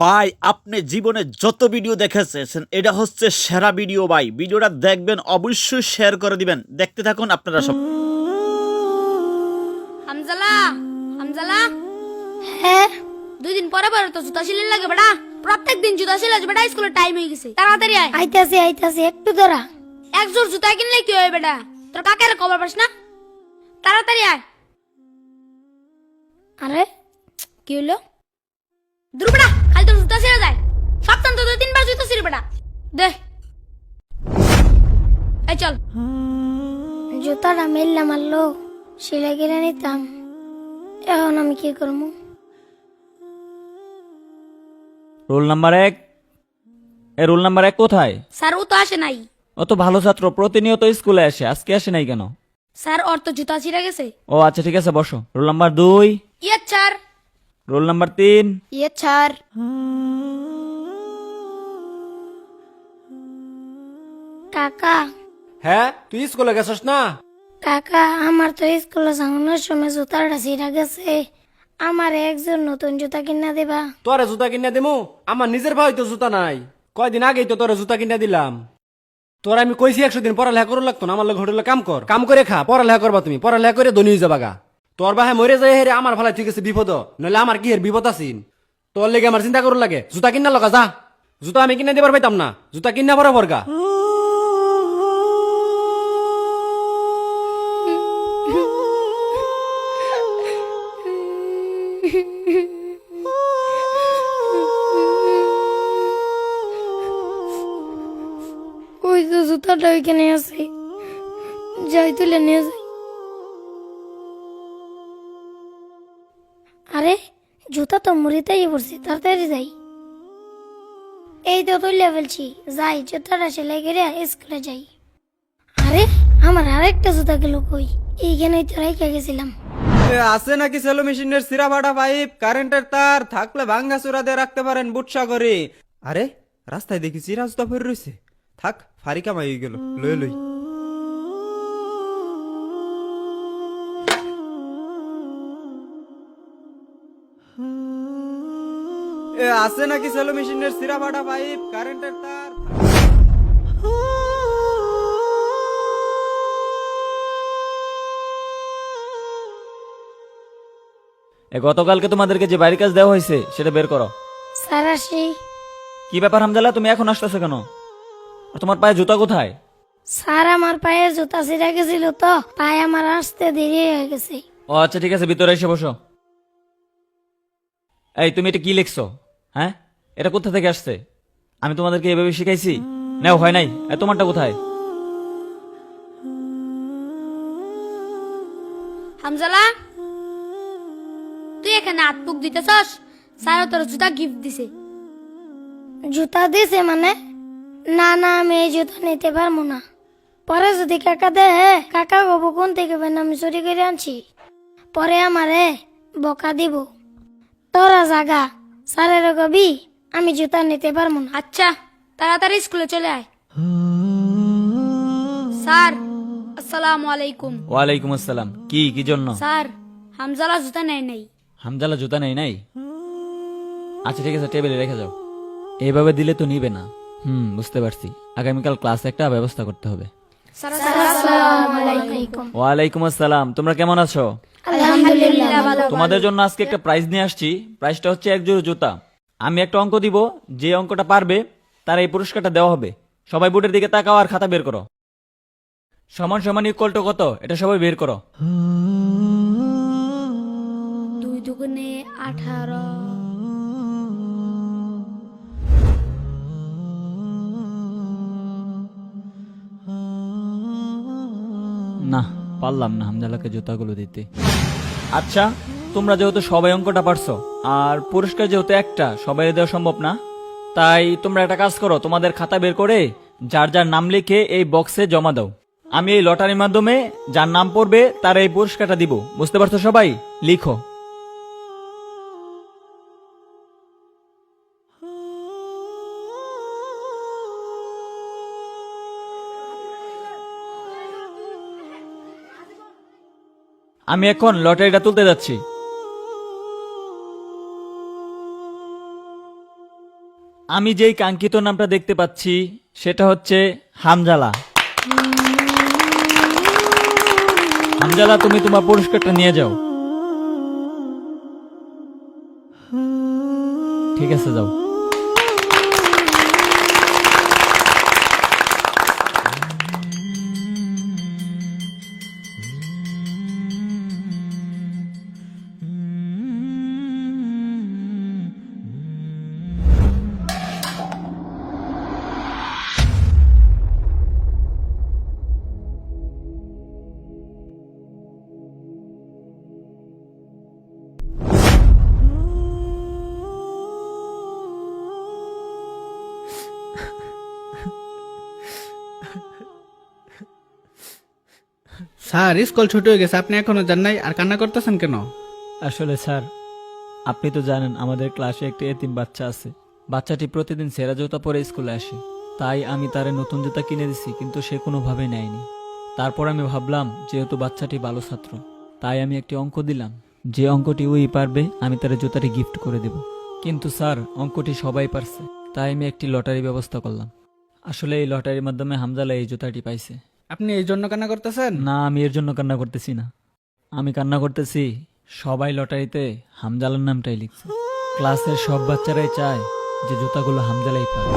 ভাই আপনি জীবনে যত ভিডিও দেখেছেন এটা হচ্ছে সেরা ভিডিও ভাই। ভিডিওটা দেখবেন অবশ্যই শেয়ার করে দিবেন। দেখতে থাকুন আপনারা সব। হামজালা হামজালা। হ্যাঁ? দুই দিন পরে পরে তো জুতা সিলাই লাগে বেটা। প্রত্যেক দিন জুতা সিলাই বেটা স্কুলের টাইম হয়ে গেছে। তাড়াতাড়ি আয়। আইতাছি আইতাছি একটু ধরা। এক জোর জুতা কিনলে কি হয় বেটা? তোর কাকের খবর পাস না? তাড়াতাড়ি আয়। আরে? কি হলো দূর বেটা। খালি তোর জুতা ছিঁড়ে যায়। সপ্তাহ তো দুই তিনবার জুতা ছিঁড়ে বেটা। দে। এই চল। জুতাটা মেললাম মারলো সেলাই কিনে নিতাম। এখন আমি কি করব? রোল নাম্বার এক। এ রোল নাম্বার এক কোথায়? স্যার ও তো আসে নাই। ও তো ভালো ছাত্র প্রতিনিয়ত স্কুলে আসে আজকে আসে নাই কেন? স্যার ওর তো জুতা ছিঁড়ে গেছে। ও আচ্ছা ঠিক আছে বসো। রোল নাম্বার দুই। ইয়ে স্যার। রোল নাম্বার তিন ইয়ে স্যার কাকা হ্যাঁ তুই স্কুলে গেছস না কাকা আমার তো স্কুলে যাওয়ানোর সময় জুতাটা ছিঁড়া গেছে আমার একজন নতুন জুতা কিনা দেবা তোরে জুতা কিনে দিমু আমার নিজের ভাই তো জুতা নাই কয়দিন আগেই তো তোরে জুতা কিনে দিলাম তোর আমি কইছি একশো দিন পড়ালেখা করু লাগতো না আমার লোক হোটেলে কাম কর কাম করে খা পড়ালেখা করবা তুমি পড়ালেখা করে ধনী হয়ে যাবা গা তোর বাহে মরে যায় হেরে আমার ভালাই ঠিক আছে বিপদ নইলে আমার কি এর বিপদ আছিন? তোর লেগে আমার চিন্তা করু লাগে, জুতা কিনা লগা, যা। জুতা আমি কিনে দিবার পাইতাম না, জুতা কিনা পরে বরগা। ওই তো জুতাটা ওইখানে আছে? যাই তুলে নিয়ে যাই। আরে, জুতা তো মুড়িতেই পড়ছে, তাড়াতাড়ি যাই। এই তো তুলে ফেলছি, যাই, জুতাটা সেলাই করে স্কুলে যাই। আরে, আমার আরেকটা জুতা গেল কই? এইখানেই তো রেখে গেছিলাম। আছে নাকি সেলো মেশিনের সিরা ফাটা পাইপ? কারেন্টের তার, থাকলে ভাঙ্গা চূড়া দিয়ে রাখতে পারেন বুটসা করে আরে, রাস্তায় দেখি চিরা জুতা পরে রয়েছে। থাক, ফারিকা হয়ে গেল লই লই। আছে নাকি সেলো মেশিনের সিরা ফাটা পাইপ? কারেন্টের তার? এ গতকালকে তোমাদেরকে যে বাড়ির কাজ দেওয়া হয়েছে সেটা বের করো। স্যার আসি। কি ব্যাপার হামজালা তুমি এখন আসতেছো কেন? আর তোমার পায়ে জুতা কোথায়? স্যার আমার পায়ে জুতা ছিঁড়ে গেছিল তো পায়ে আমার আসতে দেরি হয়ে গেছে। ও আচ্ছা ঠিক আছে ভিতরে এসে বসো। এই তুমি এটা কি লিখছো? হ্যাঁ? এটা কোথা থেকে আসছে? আমি তোমাদেরকে এভাবে শিখাইছি? নাও হয় নাই? এ, তোমারটা কোথায়? হামজালা তুই এখানে হাত পুক দিতেছস স্যার তোর জুতা গিফট দিছে। জুতা দিছে মানে? না না আমি এই জুতা নিতে পারব না। পরে যদি কাকা দে কাকা গবো কোন থেকে বেন আমি চুরি করে আনছি? পরে আমারে বকা দিব। তোরা জাগা। স্যারের কবি। আমি জুতা নিতে পারব না। আচ্ছা তাড়াতাড়ি স্কুলে চলে আয়। স্যার আসসালামু আলাইকুম। ওয়ালাইকুম আসসালাম। কি কি জন্য? স্যার হামজালা জুতা নেয় নাই। হামজালা জুতা নেই নাই? আচ্ছা ঠিক আছে টেবিলে রেখে যাও। এইভাবে দিলে তো নিবে না। হুম বুঝতে পারছি। আগামীকাল ক্লাসে একটা ব্যবস্থা করতে হবে। স্যার আলাইকুম। ওয়ালাইকুম আসসালাম। তোমরা কেমন আছো? আলহামদুলিল্লাহ ভালো তোমাদের জন্য আজকে একটা প্রাইজ নিয়ে আসছি। প্রাইজটা হচ্ছে এক জোড়া জুতা। আমি একটা অঙ্ক দিব যে অঙ্কটা পারবে তার এই পুরস্কারটা দেওয়া হবে। সবাই বোর্ডের দিকে তাকাও আর খাতা বের করো। সমান সমান ইকুয়াল টু কত এটা সবাই বের করো। দুই দুগুণে আঠারো। পারলাম না হামজালাকে জুতাগুলো দিতে। আচ্ছা তোমরা যেহেতু সবাই অঙ্কটা পারছ, আর পুরস্কার যেহেতু একটা, সবাই দেওয়া সম্ভব না। তাই তোমরা একটা কাজ করো, তোমাদের খাতা বের করে যার যার নাম লিখে এই বক্সে জমা দাও। আমি এই লটারির মাধ্যমে যার নাম পড়বে তার এই পুরস্কারটা দিব। বুঝতে পারছ সবাই? লিখো। আমি এখন লটারিটা তুলতে যাচ্ছি। আমি যেই কাঙ্ক্ষিত নামটা দেখতে পাচ্ছি, সেটা হচ্ছে হামজালা। হামজালা, তুমি তোমার পুরস্কারটা নিয়ে যাও। ঠিক আছে, যাও। স্যার, স্কুল ছুটি হয়ে গেছে, আপনি এখনও যান নাই, আর কান্না করতেছেন কেন? আসলে স্যার, আপনি তো জানেন আমাদের ক্লাসে একটি এতিম বাচ্চা আছে। বাচ্চাটি প্রতিদিন সেরা জুতা পরে স্কুলে আসে। তাই আমি তারে নতুন জুতা কিনে দিছি, কিন্তু সে কোনোভাবে নেয়নি। তারপর আমি ভাবলাম, যেহেতু বাচ্চাটি ভালো ছাত্র, তাই আমি একটি অঙ্ক দিলাম। যে অঙ্কটি ওই পারবে, আমি তার জুতাটি গিফট করে দেব। কিন্তু স্যার, অঙ্কটি সবাই পারছে, তাই আমি একটি লটারি ব্যবস্থা করলাম। আসলে এই লটারির মাধ্যমে হামজালা এই জুতাটি পাইছে। আপনি এই জন্য কান্না করতেছেন? না, আমি এর জন্য কান্না করতেছি না। আমি কান্না করতেছি, সবাই লটারিতে হামজালার নামটাই লিখছে। ক্লাসের সব বাচ্চারাই চায় যে জুতাগুলো হামজালাই পায়